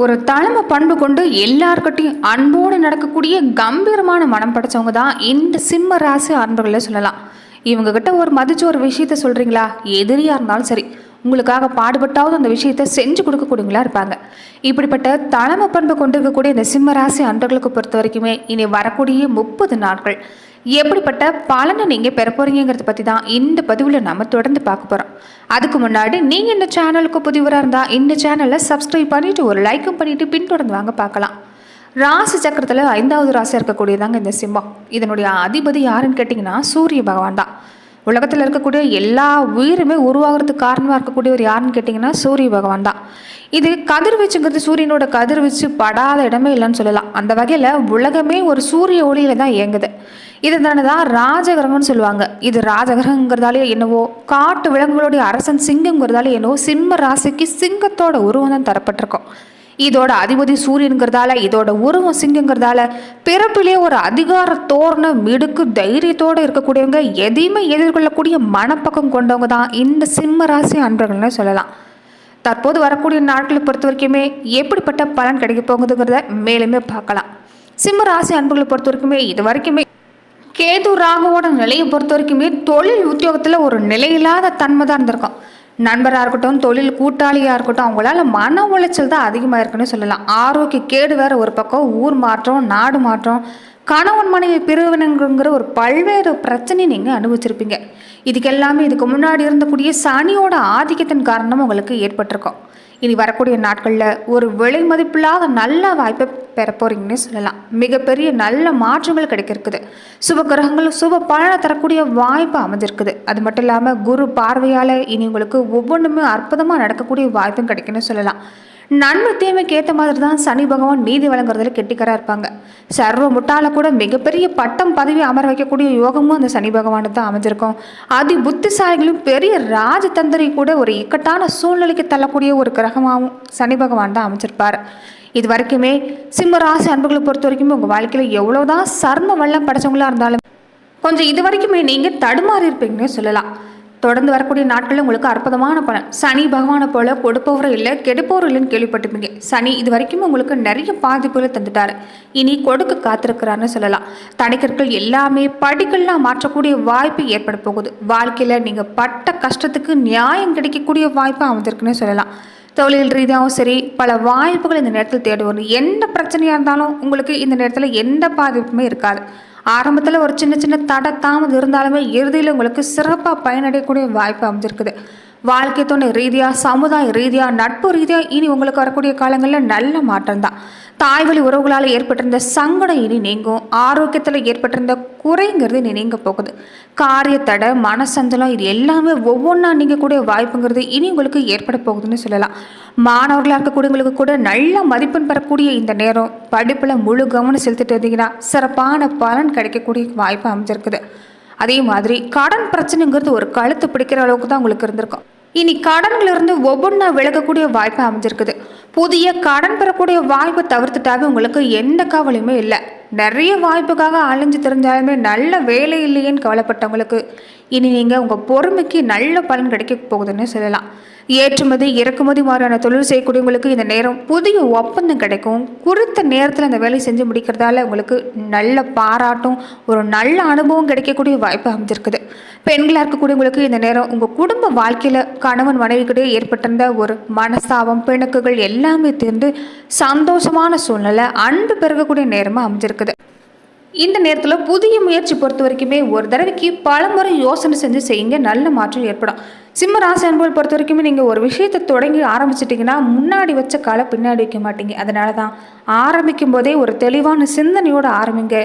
ஒரு தலைமை பண்பு கொண்டு எல்லார்கிட்டையும் அன்போடு நடக்கக்கூடிய கம்பீரமான மனம் படைச்சவங்க தான் இந்த சிம்ம ராசி அன்பர்களை சொல்லலாம். இவங்க கிட்ட ஒரு மதிச்சு ஒரு விஷயத்த சொல்றீங்களா? எதிரியா இருந்தாலும் சரி. உங்களுக்காக பாடுபட்டாவது அந்த விஷயத்தை செஞ்சு கொடுக்கக்கூடியவங்களா இருப்பாங்க. இப்படிப்பட்ட தலைமை பண்பு கொண்டிருக்கக்கூடிய இந்த சிம்மராசி அன்றர்களுக்கு பொறுத்த வரைக்குமே இனி வரக்கூடிய முப்பது நாட்கள். எப்படிப்பட்ட பலனை நீங்கள் பெற போகிறீங்கிறத பற்றி தான் இந்த பதிவில் நம்ம தொடர்ந்து பார்க்க போகிறோம் அதுக்கு முன்னாடி நீங்கள் இந்த சேனலுக்கு புதிவராக இருந்தால் இந்த சேனலை சப்ஸ்கிரைப் பண்ணிவிட்டு ஒரு லைக்கும் பண்ணிவிட்டு பின்தொடர்ந்து வாங்க பார்க்கலாம். ராசி சக்கரத்தில் ஐந்தாவது ராசியாக இருக்கக்கூடியதாங்க இந்த சிம்மம். இதனுடைய அதிபதி யாருன்னு கேட்டிங்கன்னா சூரிய பகவான் தான். உலகத்தில் இருக்கக்கூடிய எல்லா உயிருமே உருவாகிறதுக்கு காரணமாக இருக்கக்கூடியவர் யாருன்னு கேட்டிங்கன்னா சூரிய பகவான் தான். இது கதிர்வீச்சுங்கிறது சூரியனோட கதிர்வீச்சு படாத இடமே இல்லைன்னு சொல்லலாம். அந்த வகையில் உலகமே ஒரு சூரிய ஒளியில் தான் இயங்குது. இது தானே தான் ராஜகிரகம்னு சொல்லுவாங்க. இது ராஜகிரகங்கிறதாலே என்னவோ காட்டு விலங்குகளுடைய அரசன் சிங்கங்கிறதாலே என்னவோ சிம்ம ராசிக்கு சிங்கத்தோட உருவம் தான் தரப்பட்டிருக்கோம். இதோட அதிபதி சூரியனுங்கிறதால இதோட உருவம் சிங்கங்கிறதால பிறப்பிலே ஒரு அதிகார தோரண மிடுக்கு தைரியத்தோடு இருக்கக்கூடியவங்க எதையுமே எதிர்கொள்ளக்கூடிய மனப்பக்கம் கொண்டவங்க தான் இந்த சிம்ம ராசி அன்பர்கள்னு சொல்லலாம். தற்போது வரக்கூடிய நாட்களை பொறுத்த வரைக்குமே எப்படிப்பட்ட பலன் கிடைக்க போகுதுங்கிறத மேலுமே பார்க்கலாம். சிம்ம ராசி அன்புகளை பொறுத்த வரைக்குமே இது வரைக்குமே கேது ராகுவோட நிலையை பொறுத்த வரைக்குமே தொழில் உத்தியோகத்தில் ஒரு நிலையில்லாத தன்மை தான் இருந்திருக்கும். நண்பராக இருக்கட்டும் தொழில் கூட்டாளியாக இருக்கட்டும் அவங்களால மன உளைச்சல் தான் அதிகமாக இருக்குன்னு சொல்லலாம். ஆரோக்கிய கேடு வேறு ஒரு பக்கம் ஊர் மாற்றம் நாடு மாற்றம் கணவன் மனைவி பிரிவினங்கிற ஒரு பல்வேறு பிரச்சனை நீங்கள் அனுபவிச்சிருப்பீங்க. இதுக்கெல்லாமே இதுக்கு முன்னாடி இருந்தக்கூடிய சனியோட ஆதிக்கத்தின் காரணமாக உங்களுக்கு ஏற்பட்டிருக்கும். இனி வரக்கூடிய நாட்களில் ஒரு விலை மதிப்பில்லாத நல்ல வாய்ப்பை பெற போகிறீங்கன்னு சொல்லலாம். மிகப்பெரிய நல்ல மாற்றங்கள் கிடைக்கிறது சுப கிரகங்கள் சுப பலனை தரக்கூடிய வாய்ப்பு அமைஞ்சிருக்குது. அது மட்டும் இல்லாமல் குரு பார்வையால் இனி உங்களுக்கு ஒவ்வொன்றுமே அற்புதமாக நடக்கக்கூடிய வாய்ப்பும் கிடைக்குன்னு சொல்லலாம். நன்மை தீமைக்கு ஏற்ற மாதிரி தான் சனி பகவான் நீதி வழங்குறதுல கெட்டிக்கராக இருப்பாங்க. சர்வ முட்டால கூட மிகப்பெரிய பட்டம் பதவி அமர வைக்கக்கூடிய யோகமும் அந்த சனி பகவானுக்கு தான் அமைஞ்சிருக்கும். அதி புத்திசாலிகளும் பெரிய ராஜதந்திரி கூட ஒரு இக்கட்டான சூழ்நிலைக்கு தள்ளக்கூடிய ஒரு கிரகமாகவும் சனி பகவான் தான் அமைச்சிருப்பார் இது வரைக்குமே சிம்ம ராசி அன்புகளை பொறுத்த வரைக்குமே உங்கள் வாழ்க்கையில் எவ்வளோதான் சர்ம வல்லம் படைச்சவங்களா இருந்தாலும் கொஞ்சம் இது வரைக்குமே நீங்கள் தடுமாறி இருப்பீங்கன்னு சொல்லலாம். தொடர்ந்து வரக்கூடிய நாட்களில் உங்களுக்கு அற்புதமான பலன். சனி பகவானை போல கொடுப்பவரும் இல்லை கெடுப்பவரும் இல்லைன்னு கேள்விப்பட்டிருப்பீங்க. சனி இது வரைக்கும் உங்களுக்கு நிறைய பாதிப்புகளை தந்துட்டாரு. இனி கொடுக்க காத்திருக்கிறாருன்னு சொல்லலாம். தடைக்கற்கள் எல்லாமே படிக்கல்லாம் மாற்றக்கூடிய வாய்ப்பு ஏற்பட போகுது. வாழ்க்கையில் நீங்கள் பட்ட கஷ்டத்துக்கு நியாயம் கிடைக்கக்கூடிய வாய்ப்பு அமைஞ்சிருக்குன்னு சொல்லலாம். தொழில் ரீதியாகவும் சரி பல வாய்ப்புகள் இந்த நேரத்தில் தேடி வரும் எந்த பிரச்சனையாக இருந்தாலும் உங்களுக்கு இந்த நேரத்தில் எந்த பாதிப்புமே இருக்காது. ஆரம்பத்தில் ஒரு சின்ன சின்ன தட தாமதம் இருந்தாலுமே இறுதியில் உங்களுக்கு சிறப்பாக பயனடையக்கூடிய வாய்ப்பு அமைஞ்சிருக்குது. வாழ்க்கை துணை ரீதியாக சமுதாய ரீதியாக நட்பு ரீதியாக இனி உங்களுக்கு வரக்கூடிய காலங்களில் நல்ல மாற்றம் தான் தாய்வழி உறவுகளால் ஏற்பட்டிருந்த சங்கடம் இனி நீங்கும். ஆரோக்கியத்தில் ஏற்பட்டிருந்த குறைங்கிறது இனி நீங்க போகுது. காரியத்தடை மனசஞ்சலம் இது எல்லாமே ஒவ்வொன்றா நீங்கக்கூடிய வாய்ப்புங்கிறது இனி உங்களுக்கு ஏற்பட போகுதுன்னு சொல்லலாம். மாணவர்களாக இருக்கக்கூடியவங்களுக்கு கூட நல்ல மதிப்பெண் பெறக்கூடிய இந்த நேரம். படிப்பில் முழு கவனம் செலுத்திட்டு இருந்தீங்கன்னா சிறப்பான பலன் கிடைக்கக்கூடிய வாய்ப்பு அமைஞ்சிருக்குது. அதே மாதிரி கடன் பிரச்சனைங்கிறது ஒரு கழுத்து பிடிக்கிற அளவுக்கு தான் உங்களுக்கு இருந்திருக்கும். இனி கடன்களிலிருந்து ஒவ்வொன்றா விலகக்கூடிய வாய்ப்பு அமைஞ்சிருக்குது. புதிய கடன் பெறக்கூடிய வாய்ப்பை தவிர்த்துட்டாவே உங்களுக்கு எந்த கவலையுமே இல்லை. நிறைய வாய்ப்புக்காக அலைஞ்சு தெரிஞ்சாலுமே நல்ல வேலை இல்லையேன்னு கவலைப்பட்டவங்களுக்கு இனி நீங்கள் உங்கள் பொறுமைக்கு நல்ல பலன் கிடைக்க போகுதுன்னு சொல்லலாம். ஏற்றுமதி இறக்குமதி மாதிரியான தொழில் செய்யக்கூடியவங்களுக்கு இந்த நேரம் புதிய ஒப்பந்தம் கிடைக்கும். குறித்த நேரத்தில் அந்த வேலையை செஞ்சு முடிக்கிறதால உங்களுக்கு நல்ல பாராட்டும் ஒரு நல்ல அனுபவம் கிடைக்கக்கூடிய வாய்ப்பு அமைஞ்சிருக்குது. பெண்களாக இருக்கக்கூடியவங்களுக்கு இந்த நேரம் உங்கள் குடும்ப வாழ்க்கையில் கணவன் மனைவிக்கிட்டே ஏற்பட்டிருந்த ஒரு மனஸ்தாபம் பிணக்குகள் எல்லாமே தீர்ந்து சந்தோஷமான சூழ்நிலை அன்பு பெருகக்கூடிய நேரமாக இருக்குது இந்த நேரத்தில் புதிய முயற்சி பொறுத்த வரைக்குமே ஒரு தடவைக்கு பல முறை யோசனை செஞ்சு செய்யுங்க. நல்ல மாற்றம் ஏற்படும். சிம்ம ராசி அன்புகள் பொறுத்த வரைக்குமே நீங்கள் ஒரு விஷயத்தை தொடங்கி ஆரம்பிச்சிட்டிங்கன்னா முன்னாடி வச்ச காலை பின்னாடி வைக்க மாட்டீங்க. அதனால தான் ஆரம்பிக்கும் போதே ஒரு தெளிவான சிந்தனையோடு ஆரம்பிங்க.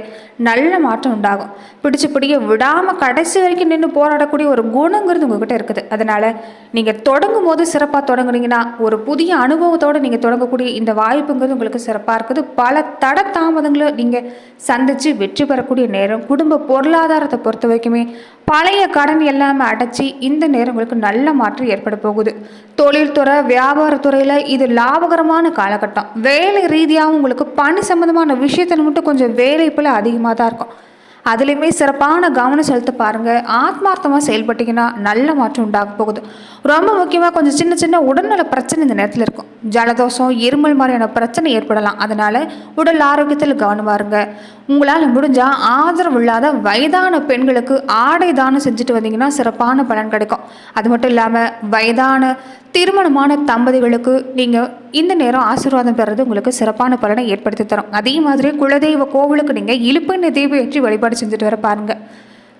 நல்ல மாற்றம் உண்டாகும். பிடிச்சு பிடிக்க விடாமல் கடைசி வரைக்கும் நின்று போராடக்கூடிய ஒரு குணங்கிறது உங்ககிட்ட இருக்குது. அதனால் நீங்கள் தொடங்கும் போது சிறப்பாக தொடங்குனீங்கன்னா ஒரு புதிய அனுபவத்தோடு நீங்கள் தொடங்கக்கூடிய இந்த வாய்ப்புங்கிறது உங்களுக்கு சிறப்பாக இருக்குது. பல தட தாமதங்களை நீங்கள் சந்தித்து வெற்றி பெறக்கூடிய நேரம். குடும்ப பொருளாதாரத்தை பொறுத்த வரைக்குமே பழைய கடன் எல்லாமே அடைச்சி இந்த நேரம் உங்களுக்கு நல்ல மாற்றம் ஏற்பட போகுது. தொழில்துறை வியாபாரத்துறையில் இது லாபகரமான காலகட்டம். வேலை ரீதியாகவும் உங்களுக்கு பணி சம்மந்தமான விஷயத்தில் மட்டும் கொஞ்சம் வேலை போல் அதிகமாக தான் இருக்கும். அதுலேயுமே சிறப்பான கவனம் செலுத்த பாருங்கள் ஆத்மார்த்தமாக செயல்பட்டிங்கன்னா நல்ல மாற்றம் உண்டாக போகுது. ரொம்ப முக்கியமாக கொஞ்சம் சின்ன சின்ன உடல்நல பிரச்சனை இந்த நேரத்தில் இருக்கும். ஜலதோஷம் இருமல் மாதிரியான பிரச்சனை ஏற்படலாம். அதனால் உடல் ஆரோக்கியத்தில் கவனமாக இருங்க. உங்களால் முடிஞ்சால் ஆதரவு இல்லாத வயதான பெண்களுக்கு ஆடை தானம் செஞ்சுட்டு வந்தீங்கன்னா சிறப்பான பலன் கிடைக்கும். அது மட்டும் இல்லாமல் வயதான திருமணமான தம்பதிகளுக்கு நீங்கள் இந்த நேரம் ஆசீர்வாதம் பெறது உங்களுக்கு சிறப்பான பலனை ஏற்படுத்தி தரும். அதே மாதிரி குலதெய்வ கோவிலுக்கு நீங்கள் இழுப்பெண்ணை தீபம் ஏற்றி வழிபாடு செஞ்சுட்டு வர பாருங்கள்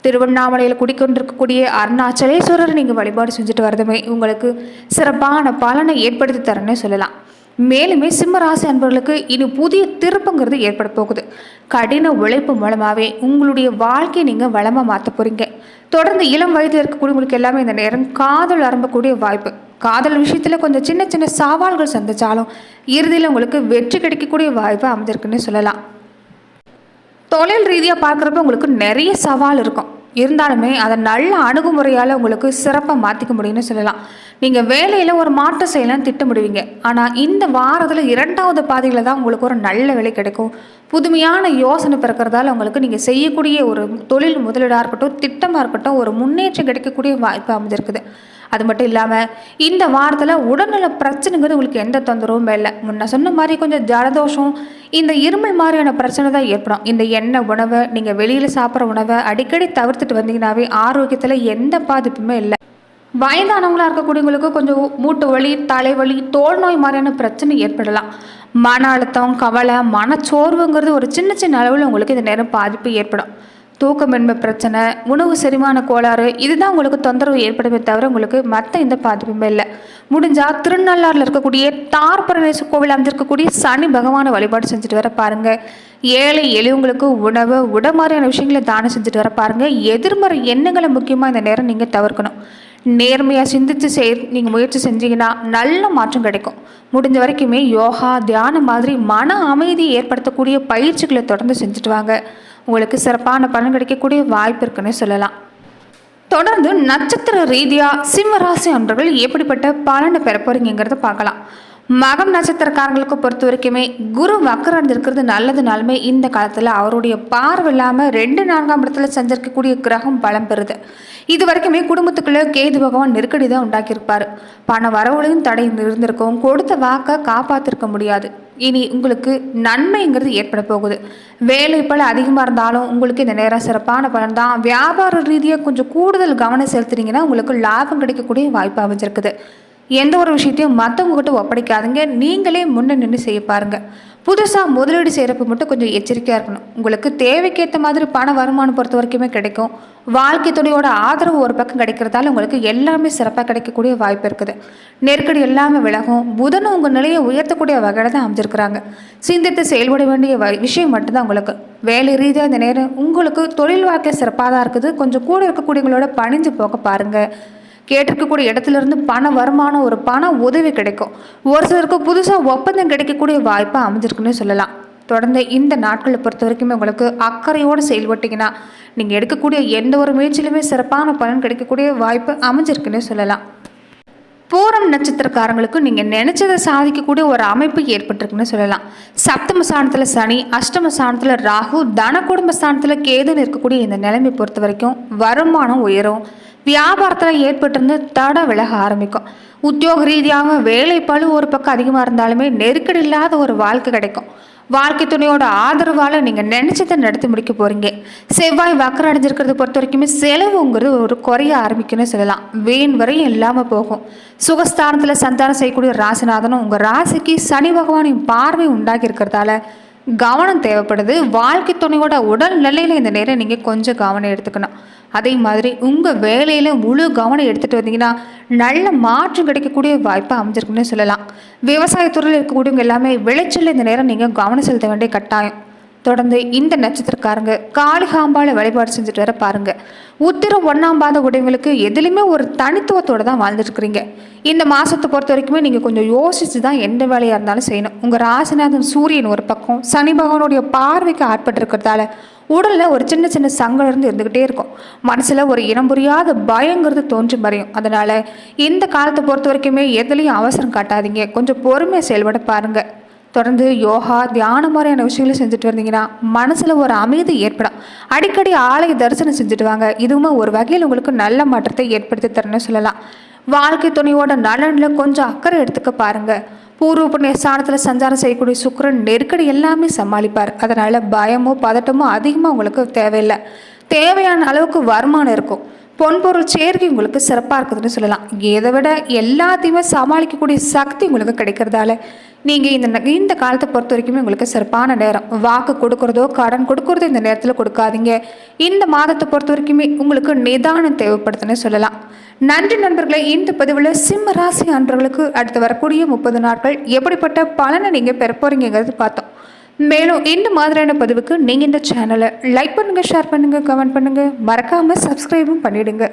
திருவண்ணாமலையில் குடிக்கொண்டிருக்கக்கூடிய அருணாச்சலேஸ்வரர் நீங்கள் வழிபாடு செஞ்சுட்டு வரதுமே உங்களுக்கு சிறப்பான பலனை ஏற்படுத்தி தரேன்னு சொல்லலாம். மேலுமே சிம்மராசி அன்பர்களுக்கு இனி புதிய திருப்பங்கிறது ஏற்பட போகுது. கடின உழைப்பு மூலமாகவே உங்களுடைய வாழ்க்கையை நீங்கள் வளமாக மாற்ற போகிறீங்க தொடர்ந்து இளம் வயதில் இருக்கக்கூடியவங்களுக்கு எல்லாமே இந்த நேரம் காதல் அரம்பக்கூடிய வாய்ப்பு. காதல் விஷயத்தில் கொஞ்சம் சின்ன சின்ன சவால்கள் சந்திச்சாலும் இறுதியில் உங்களுக்கு வெற்றி கிடைக்கக்கூடிய வாய்ப்பு அமைஞ்சிருக்குன்னு சொல்லலாம். தொழில் ரீதியாக பார்க்குறப்ப உங்களுக்கு நிறைய சவால் இருக்கும். இருந்தாலுமே அதை நல்ல அணுகுமுறையால் உங்களுக்கு சிறப்பாக மாற்றிக்க முடியும்னு சொல்லலாம். நீங்கள் வேலையில் ஒரு மாற்றம் செய்யலாம் திட்டமிடுவீங்க. ஆனால் இந்த வாரத்தில் இரண்டாவது பாதையில் தான் உங்களுக்கு ஒரு நல்ல வேலை கிடைக்கும். புதுமையான யோசனை பிறக்கிறதால உங்களுக்கு நீங்கள் செய்யக்கூடிய ஒரு தொழில் முதலீடாக இருக்கட்டும் திட்டமாக இருக்கட்டும் ஒரு முன்னேற்றம் கிடைக்கக்கூடிய வாய்ப்பு அமைஞ்சிருக்குது. அது மட்டும் இல்லாமல் இந்த வாரத்தில் உடல்நல பிரச்சனைங்கிறது உங்களுக்கு எந்த தொந்தரவும் இல்லை. முன்ன சொன்ன மாதிரி கொஞ்சம் ஜலதோஷம் இந்த இருமல் மாதிரியான பிரச்சனை தான் ஏற்படும். இந்த எண்ணெய் உணவை நீங்கள் வெளியில் சாப்பிட்ற உணவை அடிக்கடி தவிர்த்துட்டு வந்தீங்கன்னாவே ஆரோக்கியத்தில் எந்த பாதிப்புமே இல்லை. வயதானவங்களாக இருக்கக்கூடியவங்களுக்கு கொஞ்சம் மூட்டு வலி தலைவலி தோல் நோய் மாதிரியான பிரச்சனை ஏற்படலாம். மன அழுத்தம் கவலை மனச்சோர்வுங்கிறது ஒரு சின்ன சின்ன அளவில் உங்களுக்கு இந்த நேரம் பாதிப்பு ஏற்படும். தூக்கமின்மை பிரச்சனை உணவு செரிமான கோளாறு இதுதான் உங்களுக்கு தொந்தரவு ஏற்படுமே தவிர உங்களுக்கு மற்ற எந்த பாதிப்புமே இல்லை. முடிஞ்சால் திருநள்ளாறில் இருக்கக்கூடிய தார்பரணேச கோவில் அமைஞ்சிருக்கக்கூடிய சனி பகவானை வழிபாடு செஞ்சுட்டு வர பாருங்க. ஏழை எளியவங்களுக்கு உணவு உட மாதிரியான விஷயங்களை தானம் செஞ்சுட்டு வர பாருங்க. எதிர்மறை எண்ணங்களை முக்கியமாக இந்த நேரம் நீங்கள் தவிர்க்கணும். நேர்மையாக சிந்தித்து செய் நீங்கள் முயற்சி செஞ்சீங்கன்னா நல்ல மாற்றம் கிடைக்கும். முடிஞ்ச வரைக்குமே யோகா தியானம் மாதிரி மன அமைதியை ஏற்படுத்தக்கூடிய பயிற்சிகளை தொடர்ந்து செஞ்சுட்டு வாங்க. உங்களுக்கு சிறப்பான பலன் கிடைக்கக்கூடிய வாய்ப்பு இருக்குன்னு சொல்லலாம். தொடர்ந்து நட்சத்திர ரீதியாக சிம்ம ராசி அன்றர்கள் எப்படிப்பட்ட பலனை பெற போறீங்கிறத பார்க்கலாம். மகம் நட்சத்திரக்காரங்களுக்கு பொறுத்த வரைக்குமே குரு வக்கரம் இருக்கிறது நல்லதுனாலுமே இந்த காலத்தில் அவருடைய பார்வை இல்லாமல் ரெண்டு நான்காம் இடத்துல செஞ்சிருக்கக்கூடிய கிரகம் பலம் பெறுது. இது வரைக்குமே குடும்பத்துக்குள்ளே கேது பகவான் நெருக்கடி தான் உண்டாக்கியிருப்பார். பண வரவுலையும் தடை இருந்திருக்கும் கொடுத்த வாக்கை காப்பாற்றிருக்க முடியாது. இனி உங்களுக்கு நன்மைங்கிறது ஏற்பட போகுது. வேலை பல அதிகமாக இருந்தாலும் உங்களுக்கு இந்த நேரம் சிறப்பான பலன் தான். வியாபார ரீதியாக கொஞ்சம் கூடுதல் கவனம் செலுத்துனீங்கன்னா உங்களுக்கு லாபம் கிடைக்கக்கூடிய வாய்ப்பு அமைஞ்சிருக்குது. எந்த ஒரு விஷயத்தையும் மற்றவங்க கிட்ட ஒப்படைக்காதுங்க. நீங்களே முன்ன நின்று செய்ய பாருங்கள் புதுசாக முதலீடு செய்கிறப்ப மட்டும் கொஞ்சம் எச்சரிக்கையாக இருக்கணும். உங்களுக்கு தேவைக்கேற்ற மாதிரி பண வருமானம் பொறுத்த வரைக்குமே கிடைக்கும். வாழ்க்கை துணையோட ஆதரவு ஒரு பக்கம் கிடைக்கிறதால உங்களுக்கு எல்லாமே சிறப்பாக கிடைக்கக்கூடிய வாய்ப்பு இருக்குது. நெருக்கடி எல்லாமே விலகும். புதனும் உங்கள் நிலையை உயர்த்தக்கூடிய வகையில் தான் அமைஞ்சிருக்கிறாங்க. சிந்தித்து செயல்பட வேண்டிய வ- விஷயம் மட்டும்தான் உங்களுக்கு. வேலை ரீதியாக இந்த நேரம் உங்களுக்கு தொழில் வாழ்க்கை சிறப்பாக தான் இருக்குது. கொஞ்சம் கூட இருக்கக்கூடியவங்களோட பணிஞ்சு போக பாருங்கள் கேட்டிருக்கக்கூடிய இடத்துல இருந்து பண வருமானம் ஒரு பண உதவி கிடைக்கும். ஒரு சிலருக்கு புதுசாக ஒப்பந்தம் கிடைக்கக்கூடிய வாய்ப்பு அமைஞ்சிருக்குன்னு சொல்லலாம். தொடர்ந்து இந்த நாட்களை பொறுத்த வரைக்குமே உங்களுக்கு அக்கறையோடு செயல்பட்டீங்கன்னா நீங்கள் எடுக்கக்கூடிய எந்த ஒரு முயற்சியிலுமே சிறப்பான பலன் கிடைக்கக்கூடிய வாய்ப்பு அமைஞ்சிருக்குன்னு சொல்லலாம். பூரம் நட்சத்திரக்காரங்களுக்கு நீங்கள் நினச்சதை சாதிக்கக்கூடிய ஒரு அமைப்பு ஏற்பட்டிருக்குன்னு சொல்லலாம். சப்தம ஸ்தானத்தில் சனி அஷ்டம ஸ்தானத்தில் ராகு தன குடும்ப ஸ்தானத்தில் கேதுன்னு இருக்கக்கூடிய இந்த நிலைமை பொறுத்த வரைக்கும் வருமானம் உயரும். வியாபாரத்தில் ஏற்பட்டிருந்து தட விலக ஆரம்பிக்கும். உத்தியோக ரீதியாக வேலை பழு ஒரு பக்கம் அதிகமாக இருந்தாலுமே நெருக்கடி இல்லாத ஒரு வாழ்க்கை கிடைக்கும். வாழ்க்கை துணையோட ஆதரவால் நீங்கள் நினச்சதை நடத்தி முடிக்க போகிறீங்க செவ்வாய் வக்கரம் அடைஞ்சிருக்கிறத பொறுத்த வரைக்குமே செலவுங்கிறது ஒரு குறைய ஆரம்பிக்கும்னு சொல்லலாம். வீண் வரையும் இல்லாமல் போகும். சுகஸ்தானத்தில் சந்தானம் செய்யக்கூடிய ராசிநாதனும் உங்கள் ராசிக்கு சனி பகவானின் பார்வை உண்டாகி இருக்கிறதால கவனம் தேவைப்படுது. வாழ்க்கை துணையோட உடல் நிலையில் இந்த நேரம் நீங்கள் கொஞ்சம் கவனம் எடுத்துக்கணும். அதே மாதிரி உங்கள் வேலையில் முழு கவனம் எடுத்துகிட்டு வந்தீங்கன்னா நல்ல மாற்றம் கிடைக்கக்கூடிய வாய்ப்பு அமைஞ்சிருக்குன்னு சொல்லலாம். விவசாயத்துறையில் இருக்கக்கூடியவங்க எல்லாமே விளைச்சல் இந்த நேரம் நீங்கள் கவனம் செலுத்த வேண்டிய கட்டாயம். தொடர்ந்து இந்த நட்சத்திரக்காரங்க காளிகாம்பால வழிபாடு செஞ்சுட்டு வர பாருங்க. உத்திரம் ஒன்றாம் பாத உடையவங்களுக்கு எதுலையுமே ஒரு தனித்துவத்தோடு தான் வாழ்ந்துட்டு இருக்கிறீங்க இந்த மாசத்தை பொறுத்த வரைக்குமே நீங்கள் கொஞ்சம் யோசிச்சு தான் எந்த வேலையாக இருந்தாலும் செய்யணும். உங்கள் ராசிநாதன் சூரியன் ஒரு பக்கம் சனி பகவானுடைய பார்வைக்கு ஆட்பட்டிருக்கிறதால உடலில் ஒரு சின்ன சின்ன சங்கடம் இருந்து இருந்துக்கிட்டே இருக்கும். மனசில் ஒரு இனம் புரியாத பயங்கிறது தோன்றி மறையும் அதனால் இந்த காலத்தை பொறுத்த வரைக்குமே எதுலேயும் அவசரம் காட்டாதீங்க. கொஞ்சம் பொறுமையாக செயல்பட பாருங்கள் தொடர்ந்து யோகா தியானம் மாதிரியான விஷயங்களும் செஞ்சுட்டு வந்தீங்கன்னா மனசில் ஒரு அமைதி ஏற்படும். அடிக்கடி ஆலய தரிசனம் செஞ்சுட்டு வாங்க. இதுவுமே ஒரு வகையில் உங்களுக்கு நல்ல மாற்றத்தை ஏற்படுத்தி தரணும்னு சொல்லலாம். வாழ்க்கை துணையோட நலனில் கொஞ்சம் அக்கறை எடுத்துக்க பாருங்கள் பூர்வ புண்ணிய ஸ்தானத்தில் சஞ்சாரம் செய்யக்கூடிய சுக்கிரன் நெருக்கடி எல்லாமே சமாளிப்பார். அதனால் பயமோ பதட்டமோ அதிகமாக உங்களுக்கு தேவையில்லை. தேவையான அளவுக்கு வருமானம் இருக்கும். பொன்பொருள் சேர்க்கை உங்களுக்கு சிறப்பாக இருக்குதுன்னு சொல்லலாம். இதை விட எல்லாத்தையுமே சமாளிக்கக்கூடிய சக்தி உங்களுக்கு கிடைக்கிறதால நீங்கள் இந்த ந- இந்த காலத்தை பொறுத்த வரைக்குமே உங்களுக்கு சிறப்பான நேரம். வாக்கு கொடுக்குறதோ கடன் கொடுக்குறதோ இந்த நேரத்தில் கொடுக்காதீங்க. இந்த மாதத்தை பொறுத்த வரைக்குமே உங்களுக்கு நிதானம் தேவைப்படுதுன்னு சொல்லலாம். நன்றி நண்பர்களே இந்த பதிவில் சிம்ம ராசி அன்பர்களுக்கு அடுத்து வரக்கூடிய முப்பது நாட்கள் எப்படிப்பட்ட பலனை நீங்கள் பெற போகிறீங்கிறது பார்த்தோம். மேலும் இந்த மாதிரியான பதிவுக்கு நீங்கள் இந்த சேனலை லைக் பண்ணுங்கள் ஷேர் பண்ணுங்கள் கமெண்ட் பண்ணுங்கள் மறக்காமல் சப்ஸ்கிரைபும் பண்ணிவிடுங்க